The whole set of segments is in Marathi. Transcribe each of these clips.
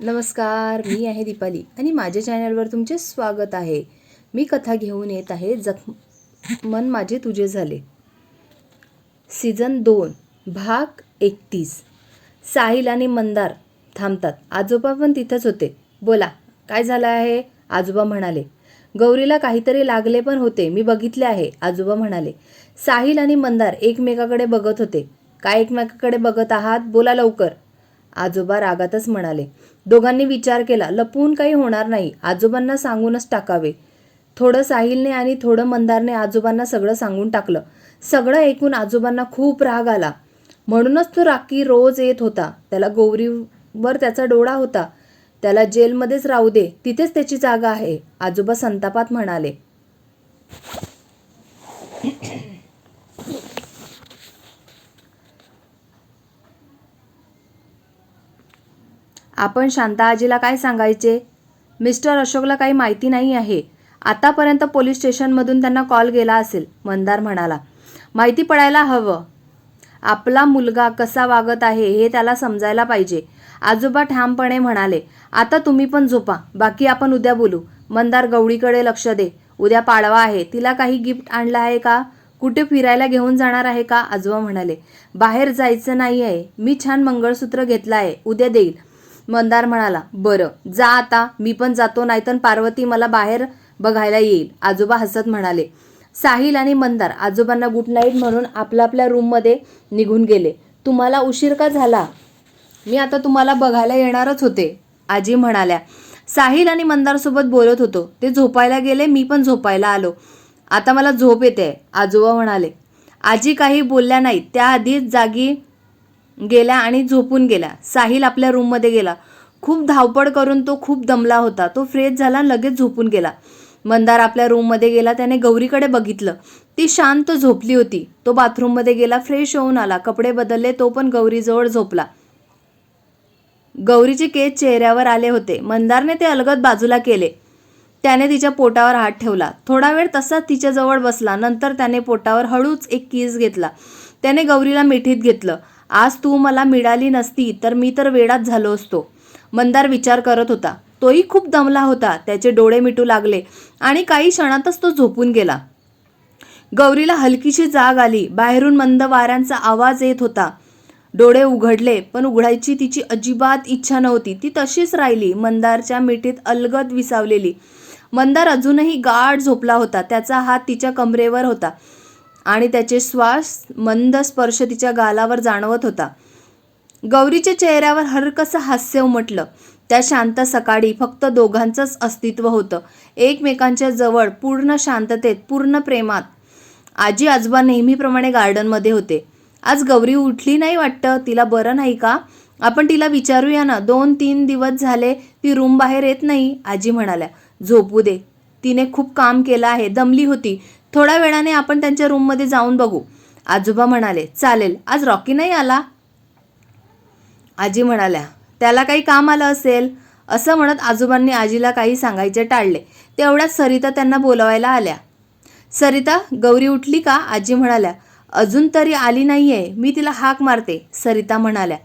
नमस्कार मी आहे दीपाली आणि माझ्या चॅनलवर तुमचे स्वागत आहे. मी कथा घेऊन येत आहे जख मन माझे तुझे झाले. सीझन दोन भाग एकतीस. साहिल आणि मंदार थांबतात. आजोबा पण तिथंच होते. बोला काय झालं आहे? आजोबा म्हणाले गौरीला काहीतरी लागले पण होते. मी बघितले आहे आजोबा म्हणाले. साहिल आणि मंदार एकमेकाकडे बघत होते. काय एकमेकाकडे बघत आहात? बोला लवकर. आजोबा रागातच म्हणाले. दोघांनी विचार केला लपवून काही होणार नाही आजोबांना सांगूनच टाकावे. थोडं साहिलने आणि थोडं मंदारने आजोबांना सगळं सांगून टाकलं. सगळं ऐकून आजोबांना खूप राग आला. म्हणूनच तो राखी रोज येत होता. त्याला गौरीवर त्याचा डोळा होता. त्याला जेलमध्येच राहू दे तिथेच त्याची जागा आहे आजोबा संतापात म्हणाले. आपण शांता आजीला काय सांगायचे? मिस्टर अशोकला काही माहिती नाही आहे. आतापर्यंत पोलीस स्टेशनमधून त्यांना कॉल गेला असेल मंदार म्हणाला. माहिती पडायला हवं. आपला मुलगा कसा वागत आहे हे त्याला समजायला पाहिजे. आजोबा ठामपणे म्हणाले आता तुम्ही पण झोपा बाकी आपण उद्या बोलू. मंदार गवळीकडे लक्ष दे. उद्या पाडवा आहे तिला काही गिफ्ट आणलं आहे का? कुठे फिरायला घेऊन जाणार आहे का? आजोबा म्हणाले बाहेर जायचं नाही आहे मी छान मंगळसूत्र घेतलं आहे. उद्या देईल. मंदार म्हणाला बरं जा आता मी पण जातो नाहीतर पार्वती मला बाहेर बघायला येईल आजोबा हसत म्हणाले. साहिल आणि मंदार आजोबांना गुड नाईट म्हणून आपल्या आपल्या रूममध्ये निघून गेले. तुम्हाला उशीर का झाला? मी आता तुम्हाला बघायला येणारच होते आजी म्हणाल्या. साहिल आणि मंदारसोबत बोलत होतो. ते झोपायला गेले मी पण झोपायला आलो. आता मला झोप येते आजोबा म्हणाले. आजी काही बोलल्या नाहीत. त्याआधीच जागी गेल्या आणि झोपून गेल्या साहिल आपल्या रूममध्ये गेला. खूप धावपळ करून तो खूप दमला होता. तो फ्रेश झाला लगेच झोपून गेला. मंदार आपल्या रूममध्ये गेला त्याने गौरीकडे बघितलं. ती शांत झोपली होती. तो बाथरूममध्ये गेला फ्रेश होऊन आला. कपडे बदलले तो पण गौरीजवळ झोपला. गौरीचे केस चेहऱ्यावर आले होते. मंदारने ते अलगद बाजूला केले. त्याने तिच्या पोटावर हात ठेवला. थोडा वेळ तसाच तिच्याजवळ बसला. नंतर त्याने पोटावर हळूच एक किस घेतला. त्याने गौरीला मिठीत घेतलं. आज तू मला मिळाली नसती तर मी तर वेडात झालो असतो. मंदार विचार करत होता. तोही खूप दमला होता. त्याचे डोळे मिटू लागले आणि काही क्षणातच तो झोपून गेला. गौरीला हलकीशी जाग आली. बाहेरून मंद वाऱ्यांचा आवाज येत होता. डोळे उघडले पण उघडायची तिची अजिबात इच्छा नव्हती. ती तशीच राहिली. मंदारच्या मिठीत अलगद विसावलेली. मंदार अजूनही गाढ झोपला होता. त्याचा हात तिच्या कमरेवर होता. आणि त्याचे श्वास मंद स्पर्श तिच्या गालावर जाणवत होता. गौरीच्या चेहऱ्यावर हरकसं हास्य उमटलं. त्या शांत सकाळी फक्त दोघांचंच अस्तित्व होतं. एकमेकांच्या जवळ पूर्ण शांततेत पूर्ण प्रेमात. आजी आजोबा नेहमीप्रमाणे गार्डनमध्ये होते. आज गौरी उठली नाही वाटतं? तिला बरं नाही का? आपण तिला विचारूया ना? दोन तीन दिवस झाले ती रूम बाहेर येत नाही आजी म्हणाल्या. झोपू दे. तिने खूप काम केलं आहे. दमली होती. थोड्या वेळाने आपण त्यांच्या रूममध्ये जाऊन बघू. आजोबा म्हणाले चालेल आज रॉकी नाही आला. आजी म्हणाल्या त्याला काही काम आलं असेल? असं म्हणत आजोबांनी आजीला काही सांगायचे टाळले. तेवढ्यात सरिता त्यांना बोलवायला आल्या. सरिता गौरी उठली का? आजी म्हणाल्या. अजून तरी आली नाही आहे मी तिला हाक मारते. सरिता म्हणाल्या.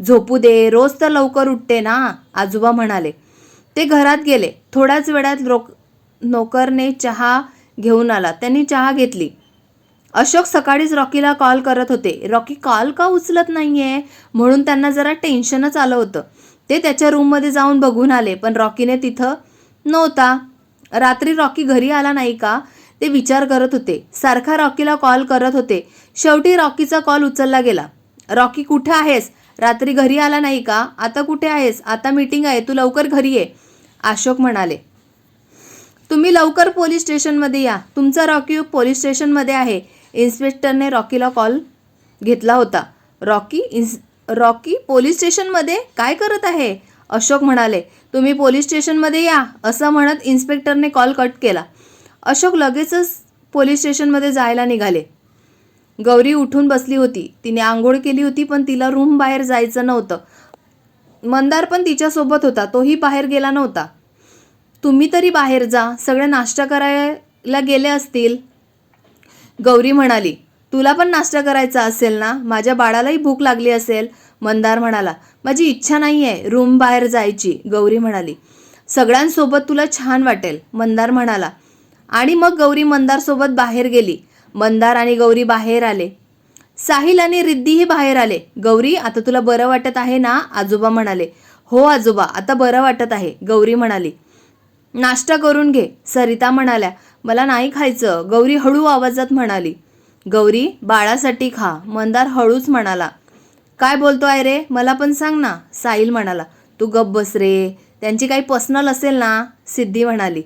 झोपू दे रोज तर लवकर उठते ना आजोबा म्हणाले. ते घरात गेले. थोड्याच वेळात नोकरने चहा घेऊन आला. त्यांनी चहा घेतली. अशोक सकाळीच रॉकीला कॉल करत होते. रॉकी कॉल का उचलत नाहीये? म्हणून त्यांना जरा टेन्शनच आलं होतं. ते त्याच्या रूममध्ये जाऊन बघून आले पण रॉकीने तिथं नव्हता. रात्री रॉकी घरी आला नाही का? ते विचार करत होते. सारखा रॉकीला कॉल करत होते. शेवटी रॉकीचा कॉल उचलला गेला. रॉकी कुठे आहेस? रात्री घरी आला नाही का? आता कुठे आहेस? आता मीटिंग आहे. तू लवकर घरी ये. अशोक म्हणाले. तुम्ही लवकर पोलीस स्टेशनमध्ये या. तुमचा रॉकी पोलीस स्टेशनमध्ये आहे. इन्स्पेक्टरने रॉकीला कॉल घेतला होता. रॉकी इन्स रॉकी पोलीस स्टेशनमध्ये काय करत आहे? अशोक म्हणाले तुम्ही पोलीस स्टेशनमध्ये या असं म्हणत इन्स्पेक्टरने कॉल कट केला. अशोक लगेचच पोलीस स्टेशनमध्ये जायला निघाले. गौरी उठून बसली होती. तिने आंघोळ केली होती पण तिला रूम बाहेर जायचं नव्हतं. मंदार पण तिच्यासोबत होता. तोही बाहेर गेला नव्हता. तुम्ही तरी बाहेर जा सगळे नाश्ता करायला गेले असतील. गौरी म्हणाली तुला पण नाश्ता करायचा असेल ना? माझ्या बाळालाही भूक लागली असेल. मंदार म्हणाला माझी इच्छा नाही आहे रूम बाहेर जायची. गौरी म्हणाली सगळ्यांसोबत तुला छान वाटेल. मंदार म्हणाला आणि मग गौरी मंदारसोबत बाहेर गेली. मंदार आणि गौरी बाहेर आले. साहिल आणि रिद्धीही बाहेर आले. गौरी आता तुला बरं वाटत आहे ना? आजोबा म्हणाले हो आजोबा आता बरं वाटत आहे. गौरी म्हणाली नाश्ता करून घे सरिता म्हणाल्या. मला नाही खायचं गौरी हळू आवाजात म्हणाली. गौरी बाळासाठी खा मंदार हळूच म्हणाला. काय बोलतो आहे रे मला पण सांग ना साहिल म्हणाला. तू गप बस रे त्यांची काही पर्सनल असेल ना सिद्धी म्हणाली.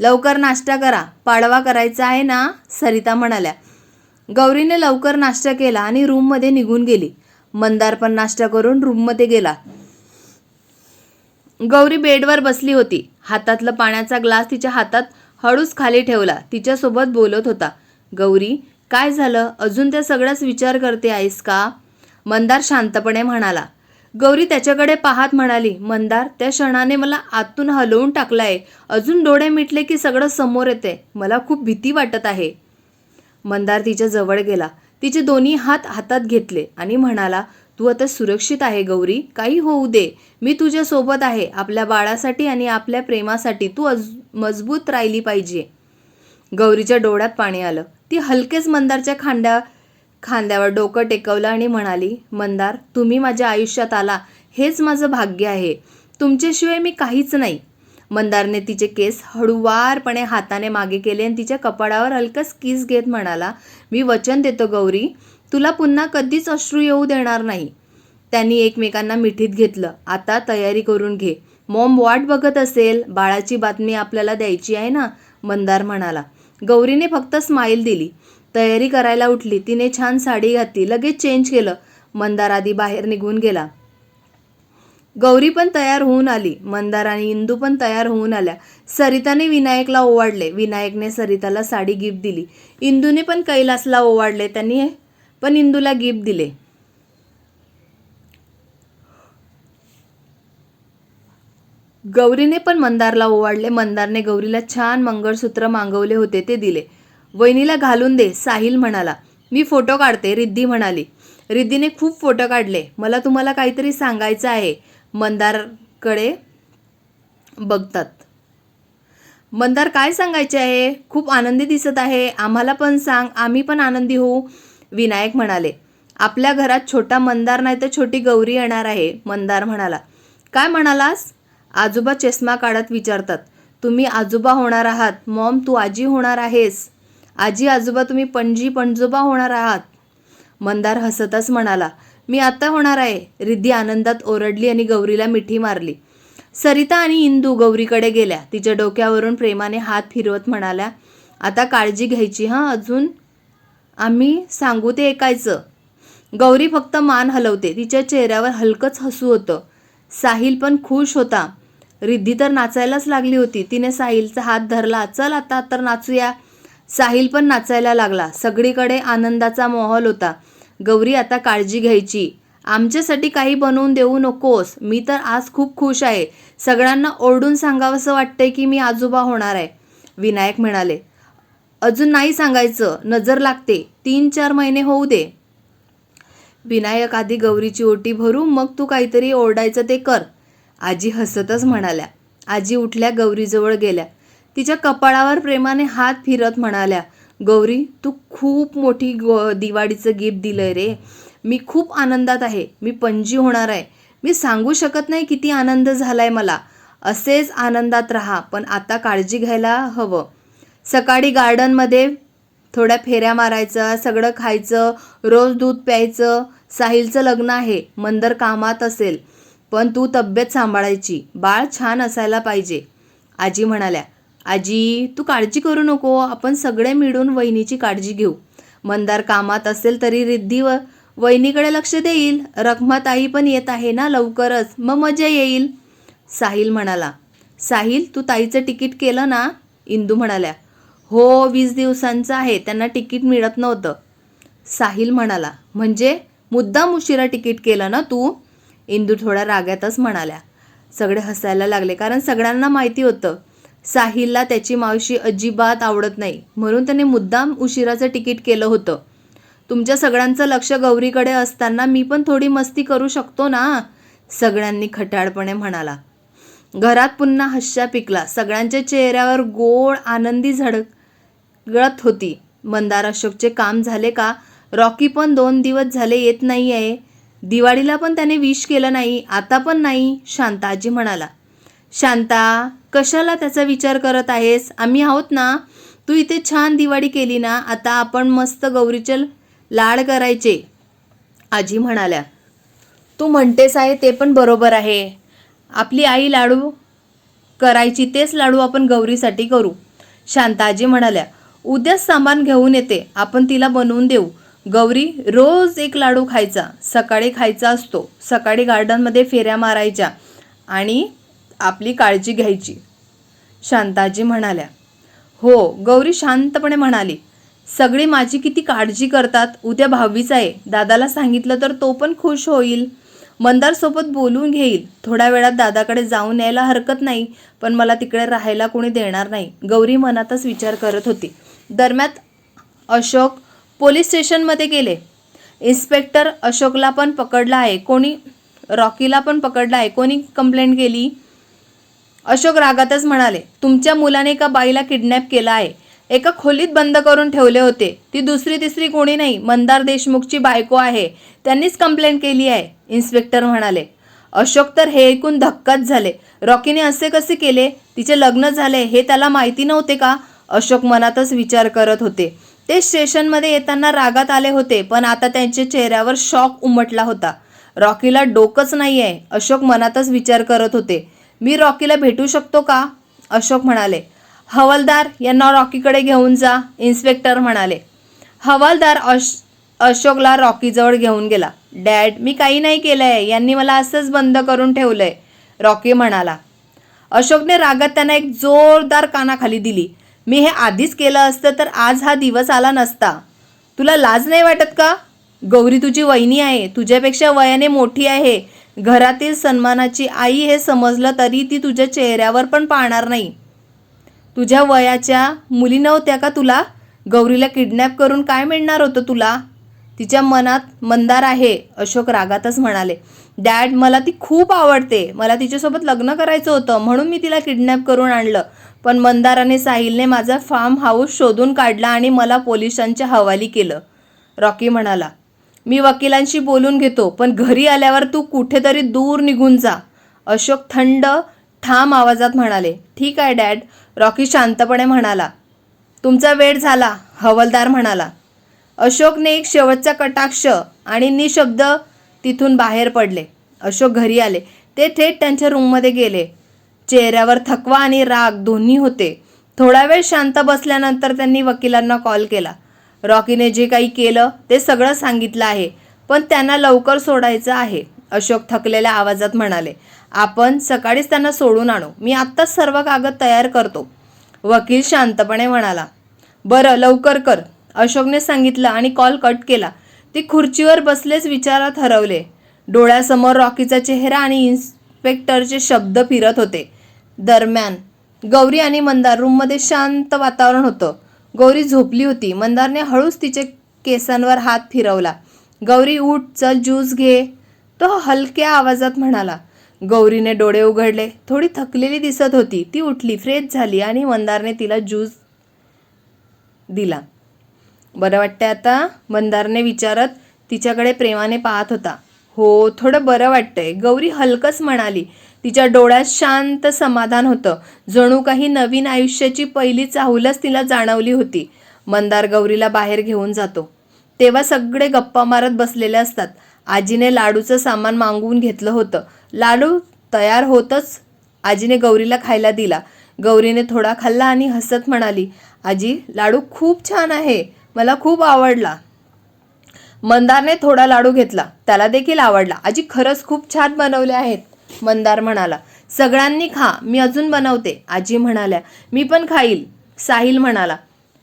लवकर नाश्ता करा पाडवा करायचा आहे ना सरिता म्हणाल्या. गौरीने लवकर नाश्ता केला आणि रूममध्ये निघून गेली. मंदार पण नाश्ता करून रूममध्ये गेला. गौरी बेडवर बसली होती. हातातलं पाण्याचा ग्लास तिच्या हातात हळूच खाली ठेवला. तिच्यासोबत बोलत होता. गौरी काय झालं? अजून त्या सगळ्याच विचार करते आहेस का? मंदार शांतपणे म्हणाला. गौरी त्याच्याकडे पाहत म्हणाली मंदार त्या क्षणाने मला आतून हलवून टाकलाय. अजून डोळे मिटले की सगळं समोर येते मला खूप भीती वाटत आहे. मंदार तिच्या जवळ गेला. तिचे दोन्ही हात हातात घेतले आणि म्हणाला तू आता सुरक्षित आहे गौरी काही होऊ दे. मी तुझ्यासोबत आहे आपल्या बाळासाठी आणि आपल्या प्रेमासाठी तू अज मजबूत राहिली पाहिजे. गौरीच्या डोळ्यात पाणी आलं. ती हलकेच मंदारच्या खांद्या खांद्यावर डोकं टेकवलं आणि म्हणाली मंदार तुम्ही माझ्या आयुष्यात आला. हेच माझं भाग्य आहे. तुमच्याशिवाय मी काहीच नाही. मंदारने तिचे केस हळुवारपणे हाताने मागे केले आणि तिच्या कपाळावर हलकंच किस घेत म्हणाला मी वचन देतो गौरी तुला पुन्हा कधीच अश्रू येऊ देणार नाही. त्यांनी एकमेकांना मिठीत घेतलं. आता तयारी करून घे. मॉम वाट बघत असेल. बाळाची बातमी आपल्याला द्यायची आहे ना? मंदार म्हणाला. गौरीने फक्त स्माईल दिली. तयारी करायला उठली. तिने छान साडी घातली. लगेच चेंज केलं. मंदार आधी बाहेर निघून गेला. गौरी पण तयार होऊन आली. मंदार आणि इंदू पण तयार होऊन आल्या. सरिताने विनायकला ओवाडले विनायकने सरिताला साडी गिफ्ट दिली. इंदूने पण कैलासला ओवाडले त्यांनी पण इंदूला गिफ्ट दिले. गौरीने पण मंदारला ओवाळले. मंदारने गौरीला छान मंगळसूत्र मागवले होते ते दिले. वहिनीला घालून दे साहिल म्हणाला. मी फोटो काढते रिद्धी म्हणाली. रिद्धीने खूप फोटो काढले. मला तुम्हाला काहीतरी सांगायचं आहे मंदारकडे बघतात. मंदार काय सांगायचे आहे? खूप आनंदी दिसत आहे. आम्हाला पण सांग आम्ही पण आनंदी होऊ. विनायक म्हणाले आपल्या घरात छोटा मंदार नाही तर छोटी गौरी येणार आहे मंदार म्हणाला. काय म्हणालास? आजोबा चष्मा काढत विचारतात. तुम्ही आजोबा होणार आहात. मॉम तू आजी होणार आहेस. आजी आजोबा तुम्ही पणजी पणजोबा होणार आहात. मंदार हसतच म्हणाला. मी आता होणार आहे. रिद्धी आनंदात ओरडली आणि गौरीला मिठी मारली. सरिता आणि इंदू गौरीकडे गेल्या. तिच्या डोक्यावरून प्रेमाने हात फिरवत म्हणाल्या आता काळजी घ्यायची हां अजून? आम्ही सांगू ते ऐकायचं. गौरी फक्त मान हलवते. तिच्या चेहऱ्यावर हलकंच हसू होतं. साहिल पण खुश होता. रिद्धी तर नाचायलाच लागली होती. तिने साहिलचा हात धरला. चल आता तर नाचूया. साहिल पण नाचायला लागला. सगळीकडे आनंदाचा माहोल होता. गौरी आता काळजी घ्यायची. आमच्यासाठी काही बनवून देऊ नकोस. मी तर आज खूप खुश आहे. सगळ्यांना ओरडून सांगावंसं वाटतंय की मी आजोबा होणार आहे. विनायक म्हणाले. अजून नाही सांगायचं. नजर लागते. तीन चार महिने होऊ दे. विनायक आधी गौरीची ओटी भरू मग तू काहीतरी ओरडायचं ते कर. आजी हसतच म्हणाल्या. आजी उठल्या गौरीजवळ गेल्या. तिच्या कपाळावर प्रेमाने हात फिरत म्हणाल्या गौरी तू खूप मोठी ग दिवाळीचं गिफ्ट दिलंय रे. मी खूप आनंदात आहे. मी पणजी होणार आहे. मी सांगू शकत नाही किती आनंद झालाय मला. असेच आनंदात राहा पण आता काळजी घ्यायला हवं. सकाळी गार्डनमध्ये थोड्या फेऱ्या मारायचं सगळं खायचं रोज दूध प्यायचं. साहिलचं लग्न आहे मंदर कामात असेल. पण तू तब्येत सांभाळायची बाळ छान असायला पाहिजे. आजी म्हणाल्या आजी तू काळजी करू नको आपण सगळे मिळून वहिनीची काळजी घेऊ. मंदार कामात असेल तरी रिद्धी व वहिनीकडे लक्ष देईल. रखमाताई पण येत आहे ना लवकरच मग मजा येईल. साहिल म्हणाला साहिल तू ताईचं तिकीट केलं ना? इंदू म्हणाल्या हो वीस दिवसांचं आहे. त्यांना तिकीट मिळत नव्हतं. साहिल म्हणाला म्हणजे मुद्दाम उशिरा तिकीट केलं ना तू? इंदू थोड्या रागातच म्हणाल्या. सगळे हसायला लागले कारण सगळ्यांना माहिती होतं साहिलला त्याची मावशी अजिबात आवडत नाही. म्हणून त्याने मुद्दाम उशिराचं तिकीट केलं होतं. तुमच्या सगळ्यांचं लक्ष गौरीकडे असताना मी पण थोडी मस्ती करू शकतो ना? सगळ्यांनी खटाळपणे म्हणाला. घरात पुन्हा हश्या पिकला. सगळ्यांच्या चेहऱ्यावर गोड आनंदी झडक गळत होती. मंदार अशोकचे काम झाले का? रॉकी पण दोन दिवस झाले येत नाही आहे दिवाळीला पण त्याने विश केलं नाही आता पण नाही शांताजी म्हणाला. शांता कशाला त्याचा विचार करत आहेस? आम्ही आहोत ना. तू इथे छान दिवाळी केली ना. आता आपण मस्त गौरीचे लाड करायचे. आजी म्हणाल्या. तू म्हणतेस आहे ते पण बरोबर आहे. आपली आई लाडू करायची तेच लाडू आपण गौरीसाठी करू. शांताजी म्हणाल्या. उद्याच सामान घेऊन येते. आपण तिला बनवून देऊ. गौरी रोज एक लाडू खायचा. सकाळी खायचा असतो. सकाळी गार्डनमध्ये फेऱ्या मारायच्या आणि आपली काळजी घ्यायची. शांताजी म्हणाल्या हो. गौरी शांतपणे म्हणाली सगळी माझी किती काळजी करतात. उद्या भावीच आहे. दादाला सांगितलं तर तो पण खुश होईल. मंदारसोबत बोलून घेईल. थोड्या वेळात दादाकडे जाऊन यायला हरकत नाही. पण मला तिकडे राहायला कोणी देणार नाही. गौरी मनातच विचार करत होती. दरम्यान अशोक पोलीस स्टेशनमध्ये गेले. इन्स्पेक्टर अशोकला पण पकडला आहे. कोणी रॉकीला पण पकडला आहे. कोणी कंप्लेंट केली? अशोक रागातच म्हणाले तुमच्या मुलाने एका बाईला किडनॅप केला आहे. एका खोलीत बंद करून ठेवले होते. ती दुसरी तिसरी कोणी नाही. मंदार देशमुखची बायको आहे. त्यांनीच कंप्लेंट केली आहे. इन्स्पेक्टर म्हणाले अशोक तर हे ऐकून धक्काच झाले. रॉकीने असे कसे केले? तिचे लग्न झाले. हे त्याला माहिती नव्हते का? अशोक मनातच विचार करत होते. ते स्टेशनमध्ये येताना रागात आले होते पण आता त्यांच्या चेहऱ्यावर शॉक उमटला होता. रॉकीला डोकंच नाही आहे अशोक मनातच विचार करत होते. मी रॉकीला भेटू शकतो का? अशोक म्हणाले. हवालदार यांना रॉकीकडे घेऊन जा इन्स्पेक्टर म्हणाले. हवालदार अश अशोकला रॉकीजवळ घेऊन गेला. डॅड मी काही नाही केलं आहे यांनी मला असंच बंद करून ठेवलं आहे रॉकी म्हणाला. अशोकने रागात त्यांना एक जोरदार कानाखाली दिली. मी हे आधीच केलं असतं तर आज हा दिवस आला नसता. तुला लाज नाही वाटत का? गौरी तुझी वहिनी आहे. तुझ्यापेक्षा वयाने मोठी आहे. घरातील सन्मानाची आई हे समजलं तरी ती तुझ्या चेहऱ्यावर पण पाहणार नाही. तुझ्या वयाच्या मुली नव्हत्या का तुला? गौरीला किडनॅप करून काय मिळणार होतं तुला? तिच्या मनात मंदार आहे अशोक रागातच म्हणाले. डॅड मला ती खूप आवडते. मला तिच्यासोबत लग्न करायचं होतं म्हणून मी तिला किडनॅप करून आणलं. पण मंदाराने साहिलने माझा फार्म हाऊस शोधून काढला आणि मला पोलिसांच्या हवाली केलं. रॉकी म्हणाला मी वकिलांशी बोलून घेतो पण घरी आल्यावर तू कुठेतरी दूर निघून जा अशोक थंड ठाम आवाजात म्हणाले. ठीक आहे डॅड रॉकी शांतपणे म्हणाला. तुमचा वेळ झाला हवलदार म्हणाला. अशोकने एक शेवटचा कटाक्ष आणि निशब्द तिथून बाहेर पडले. अशोक घरी आले. ते थेट त्यांच्या रूममध्ये गेले. चेहऱ्यावर थकवा आणि राग दोन्ही होते. थोडा वेळ शांत बसल्यानंतर त्यांनी वकिलांना कॉल केला. रॉकीने जे काही केलं ते सगळं सांगितलं आहे पण त्यांना लवकर सोडायचं आहे. अशोक थकलेल्या आवाजात म्हणाले आपण सकाळीच त्यांना सोडून आणू. मी आत्ताच सर्व कागद तयार करतो. वकील शांतपणे म्हणाला बरं लवकर कर. अशोकने सांगितलं आणि कॉल कट केला. ती खुर्चीवर बसलेच विचारात हरवले. डोळ्यासमोर रॉकीचा चेहरा आणि इन्स्पेक्टरचे शब्द फिरत होते. दरम्यान. गौरी आणि मंदार रूममध्ये शांत वातावरण होतं. गौरी झोपली होती. मंदारने हळूच तिचे केसांवर हात फिरवला. गौरी उठ चल ज्यूस घे. तो हलक्या आवाजात म्हणाला. गौरीने डोळे उघडले. थोडी थकलेली दिसत होती. ती उठली फ्रेश झाली आणि मंदारने तिला ज्यूस दिला. बरं वाटतंय आता? मंदारने विचारत तिच्याकडे प्रेमाने पाहत होता. हो थोडं बरं वाटतंय. गौरी हलकंच म्हणाली. तिच्या डोळ्यात शांत समाधान होतं. जणू काही नवीन आयुष्याची पहिली चाहूलच तिला जाणवली होती. मंदार गौरीला बाहेर घेऊन जातो. तेव्हा सगळे गप्पा मारत बसलेले असतात. आजीने लाडूचं सामान मागवून घेतलं होतं. लाडू तयार होतच आजीने गौरीला खायला दिला. गौरीने थोडा खाल्ला आणि हसत म्हणाली आजी लाडू खूप छान आहे. मला खूप आवडला. मंदारने थोडा लाडू घेतला. त्याला देखील आवडला. आजी खरंच खूप छान बनवले आहेत. मंदार म्हणाला सगळ्यांनी खा मी अजून बनवते. आजी म्हणाल्या मी पण खाईल. साहिल म्हणाला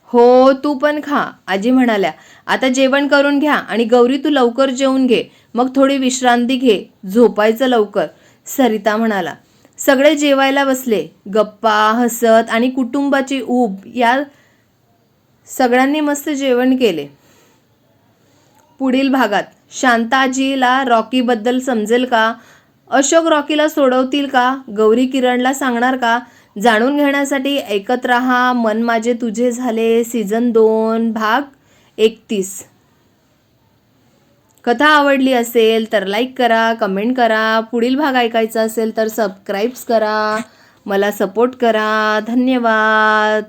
हो तू पण खा. आजी म्हणाल्या आता जेवण करून घ्या आणि गौरी तू लवकर जेवून घे मग थोडी विश्रांती घे झोपायचं लवकर. सरिता म्हणाला सगळे जेवायला बसले गप्पा हसत आणि कुटुंबाची ऊब या सगळ्यांनी मस्त जेवण केले. पुढील भागात शांताजीला रॉकीबद्दल समजेल का? अशोक रॉकीला सोडवतील का? गौरी किरणला सांगणार का? जाणून घेण्यासाठी ऐकत रहा मन माझे तुझे झाले सीझन दोन भाग एकतीस. कथा आवडली असेल तर लाईक करा कमेंट करा. पुढील भाग ऐकायचा असेल तर सबस्क्राईब्स करा. मला सपोर्ट करा. धन्यवाद.